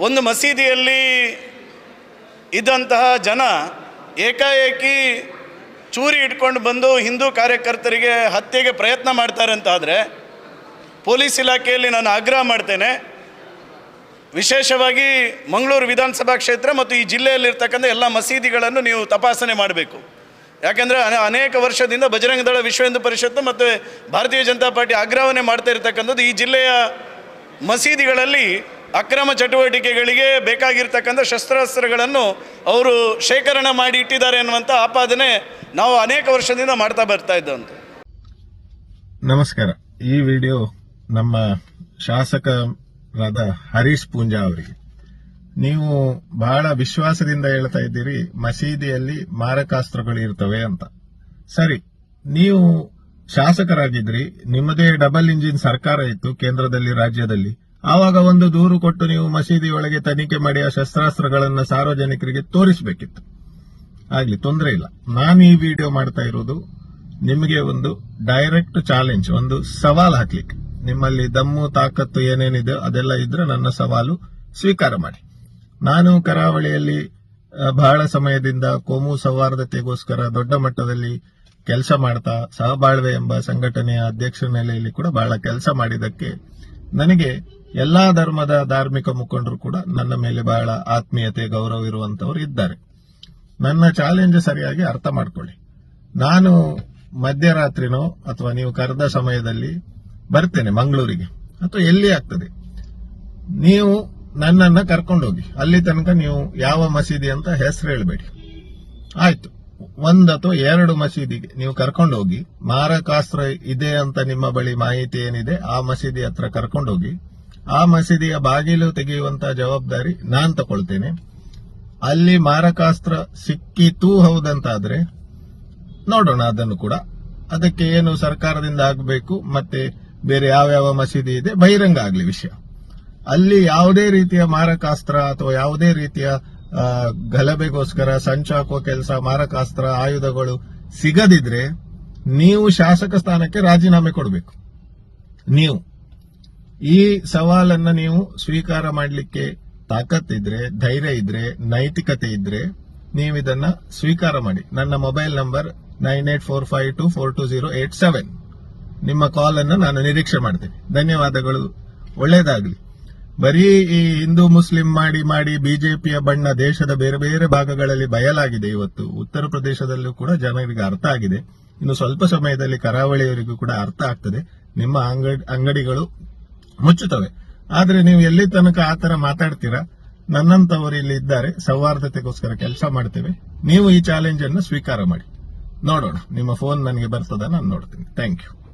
ಒಂದು ಮಸೀದಿಯಲ್ಲಿ ಇದ್ದಂತಹ ಜನ ಏಕಾಏಕಿ ಚೂರಿ ಇಟ್ಕೊಂಡು ಬಂದು ಹಿಂದೂ ಕಾರ್ಯಕರ್ತರಿಗೆ ಹತ್ಯೆಗೆ ಪ್ರಯತ್ನ ಮಾಡ್ತಾರೆ ಅಂತಾದರೆ ಪೊಲೀಸ್ ಇಲಾಖೆಯಲ್ಲಿ ನಾನು ಆಗ್ರಹ ಮಾಡ್ತೇನೆ. ವಿಶೇಷವಾಗಿ ಮಂಗಳೂರು ವಿಧಾನಸಭಾ ಕ್ಷೇತ್ರ ಮತ್ತು ಈ ಜಿಲ್ಲೆಯಲ್ಲಿರ್ತಕ್ಕಂಥ ಎಲ್ಲ ಮಸೀದಿಗಳನ್ನು ನೀವು ತಪಾಸಣೆ ಮಾಡಬೇಕು. ಯಾಕೆಂದರೆ ಅನೆ- ಅನೇಕ ವರ್ಷದಿಂದ ಬಜರಂಗ ದಳ, ವಿಶ್ವ ಹಿಂದೂ ಪರಿಷತ್ತು ಮತ್ತು ಭಾರತೀಯ ಜನತಾ ಪಾರ್ಟಿ ಆಗ್ರಹವನ್ನೇ ಮಾಡ್ತಾ ಇರತಕ್ಕಂಥದ್ದು ಈ ಜಿಲ್ಲೆಯ ಮಸೀದಿಗಳಲ್ಲಿ ಅಕ್ರಮ ಚಟುವಟಿಕೆಗಳಿಗೆ ಬೇಕಾಗಿರ್ತಕ್ಕಂಥ ಶಸ್ತ್ರಾಸ್ತ್ರಗಳನ್ನು ಅವರು ಶೇಖರಣೆ ಮಾಡಿ ಇಟ್ಟಿದ್ದಾರೆ ಅನ್ನುವಂಥ ಆಪಾದನೆ ನಾವು ಅನೇಕ ವರ್ಷದಿಂದ ಮಾಡ್ತಾ ಬರ್ತಾ ಇದ್ದಂತೆ ನಮಸ್ಕಾರ. ಈ ವಿಡಿಯೋ ನಮ್ಮ ಶಾಸಕರಾದ ಹರೀಶ್ ಪೂಂಜಾ ಅವರಿಗೆ. ನೀವು ಬಹಳ ವಿಶ್ವಾಸದಿಂದ ಹೇಳ್ತಾ ಇದ್ದೀರಿ, ಮಸೀದಿಯಲ್ಲಿ ಮಾರಕಾಸ್ತ್ರಗಳು ಇರ್ತವೆ ಅಂತ. ಸರಿ, ನೀವು ಶಾಸಕರಾಗಿದ್ರಿ, ನಿಮ್ಮದೇ ಡಬಲ್ ಇಂಜಿನ್ ಸರ್ಕಾರ ಇತ್ತು ಕೇಂದ್ರದಲ್ಲಿ, ರಾಜ್ಯದಲ್ಲಿ. ಆವಾಗ ಒಂದು ದೂರು ಕೊಟ್ಟು ನೀವು ಮಸೀದಿ ಒಳಗೆ ತನಿಖೆ ಮಾಡಿ ಆ ಶಸ್ತ್ರಾಸ್ತ್ರಗಳನ್ನು ಸಾರ್ವಜನಿಕರಿಗೆ ತೋರಿಸಬೇಕಿತ್ತು. ಆಗಲಿ, ತೊಂದರೆ ಇಲ್ಲ. ನಾನು ಈ ವಿಡಿಯೋ ಮಾಡ್ತಾ ಇರೋದು ನಿಮಗೆ ಒಂದು ಡೈರೆಕ್ಟ್ ಚಾಲೆಂಜ್ ಒಂದು ಸವಾಲು ಹಾಕ್ಲಿಕ್ಕೆ. ನಿಮ್ಮಲ್ಲಿ ದಮ್ಮು, ತಾಕತ್ತು ಏನೇನಿದೆ ಅದೆಲ್ಲ ಇದ್ರೆ ನನ್ನ ಸವಾಲು ಸ್ವೀಕಾರ ಮಾಡಿ. ನಾನು ಕರಾವಳಿಯಲ್ಲಿ ಬಹಳ ಸಮಯದಿಂದ ಕೋಮು ಸೌಹಾರ್ದತೆಗೋಸ್ಕರ ದೊಡ್ಡ ಮಟ್ಟದಲ್ಲಿ ಕೆಲಸ ಮಾಡ್ತಾ, ಸಹಬಾಳ್ವೆ ಎಂಬ ಸಂಘಟನೆಯ ಅಧ್ಯಕ್ಷ ನೆಲೆಯಲ್ಲಿ ಕೂಡ ಬಹಳ ಕೆಲಸ ಮಾಡಿದ್ದಕ್ಕೆ ನನಗೆ ಎಲ್ಲಾ ಧರ್ಮದ ಧಾರ್ಮಿಕ ಮುಖಂಡರು ಕೂಡ ನನ್ನ ಮೇಲೆ ಬಹಳ ಆತ್ಮೀಯತೆ, ಗೌರವ ಇರುವಂತವರು ಇದ್ದಾರೆ. ನನ್ನ ಚಾಲೆಂಜ್ ಸರಿಯಾಗಿ ಅರ್ಥ ಮಾಡ್ಕೊಳ್ಳಿ. ನಾನು ಮಧ್ಯರಾತ್ರಿನೋ ಅಥವಾ ನೀವು ಕರೆದ ಸಮಯದಲ್ಲಿ ಬರ್ತೇನೆ ಮಂಗಳೂರಿಗೆ. ಅಥವಾ ಎಲ್ಲಿ ಆಗ್ತದೆ? ನೀವು ನನ್ನನ್ನ ಕರ್ಕೊಂಡೋಗಿ. ಅಲ್ಲಿ ತನಕ ನೀವು ಯಾವ ಮಸೀದಿ ಅಂತ ಹೆಸರು ಹೇಳಬೇಡಿ. ಆಯ್ತು. ಒಂದ್ ಅಥವಾ ಎರಡು ಮಸೀದಿಗೆ ನೀವು ಕರ್ಕೊಂಡು ಹೋಗಿ ಮಾರಕಾಸ್ತ್ರ ಇದೆ ಅಂತ ನಿಮ್ಮ ಬಳಿ ಮಾಹಿತಿ ಏನಿದೆ, ಆ ಮಸೀದಿ ಹತ್ರ ಕರ್ಕೊಂಡೋಗಿ, ಆ ಮಸೀದಿಯ ಬಾಗಿಲು ತೆಗೆಯುವಂತಹ ಜವಾಬ್ದಾರಿ ನಾನ್ ತಗೊಳ್ತೇನೆ. ಅಲ್ಲಿ ಮಾರಕಾಸ್ತ್ರ ಸಿಕ್ಕಿತೂ ಹೌದಂತಾದ್ರೆ, ನೋಡೋಣ ಅದನ್ನು ಕೂಡ. ಅದಕ್ಕೆ ಏನು ಸರ್ಕಾರದಿಂದ ಆಗಬೇಕು, ಮತ್ತೆ ಬೇರೆ ಯಾವ್ಯಾವ ಮಸೀದಿ ಇದೆ, ಬಹಿರಂಗ ಆಗ್ಲಿ ವಿಷಯ. ಅಲ್ಲಿ ಯಾವುದೇ ರೀತಿಯ ಮಾರಕಾಸ್ತ್ರ ಅಥವಾ ಯಾವುದೇ ರೀತಿಯ ಗಲಭೆಗೋಸ್ಕರ, ಸಂಚು ಹಾಕುವ ಕೆಲಸ, ಮಾರಕಾಸ್ತ್ರ, ಆಯುಧಗಳು ಸಿಗದಿದ್ರೆ ನೀವು ಶಾಸಕ ಸ್ಥಾನಕ್ಕೆ ರಾಜೀನಾಮೆ ಕೊಡಬೇಕು. ನೀವು. ಈ ಸವಾಲನ್ನ ನೀವು ಸ್ವೀಕಾರ ಮಾಡಲಿಕ್ಕೆ ತಾಕತ್ತಿದ್ರೆ, ಧೈರ್ಯ ಇದ್ರೆ, ನೈತಿಕತೆ ಇದ್ರೆ ನೀವು ಇದನ್ನ ಸ್ವೀಕಾರ ಮಾಡಿ. ನನ್ನ mobile number nine eight four five two four two zero eight seven. ನಿಮ್ಮ ಕಾಲ್ ಅನ್ನು ನಾನು ನಿರೀಕ್ಷೆ ಮಾಡ್ತೇನೆ. ಧನ್ಯವಾದಗಳು. ಒಳ್ಳೇದಾಗ್ಲಿ. ಬರೀ ಈ ಹಿಂದೂ ಮುಸ್ಲಿಂ ಮಾಡಿ ಮಾಡಿ ಬಿಜೆಪಿಯ ಬಣ್ಣ ದೇಶದ ಬೇರೆ ಬೇರೆ ಭಾಗಗಳಲ್ಲಿ ಬಯಲಾಗಿದೆ ಇವತ್ತು. ಉತ್ತರ ಪ್ರದೇಶದಲ್ಲೂ ಕೂಡ ಜನರಿಗೆ ಅರ್ಥ ಆಗಿದೆ. ಇನ್ನು ಸ್ವಲ್ಪ ಸಮಯದಲ್ಲಿ ಕರಾವಳಿಯವರಿಗೂ ಕೂಡ ಅರ್ಥ ಆಗ್ತದೆ. ನಿಮ್ಮ ಅಂಗಡಿ, ಅಂಗಡಿಗಳು ಮುಚ್ಚುತ್ತವೆ. ಆದ್ರೆ ನೀವು ಎಲ್ಲಿ ತನಕ ಆತರ ಮಾತಾಡ್ತೀರಾ? ನನ್ನಂತವರು ಇಲ್ಲಿ ಇದ್ದಾರೆ. ಸೌಹಾರ್ದತೆಗೋಸ್ಕರ ಕೆಲಸ ಮಾಡ್ತೇವೆ. ನೀವು ಈ ಚಾಲೆಂಜ್ ಅನ್ನು ಸ್ವೀಕಾರ ಮಾಡಿ. ನೋಡೋಣ. ನಿಮ್ಮ ಫೋನ್ ನನಗೆ ಬರ್ತದ, ನಾನು ನೋಡ್ತೀನಿ. Thank you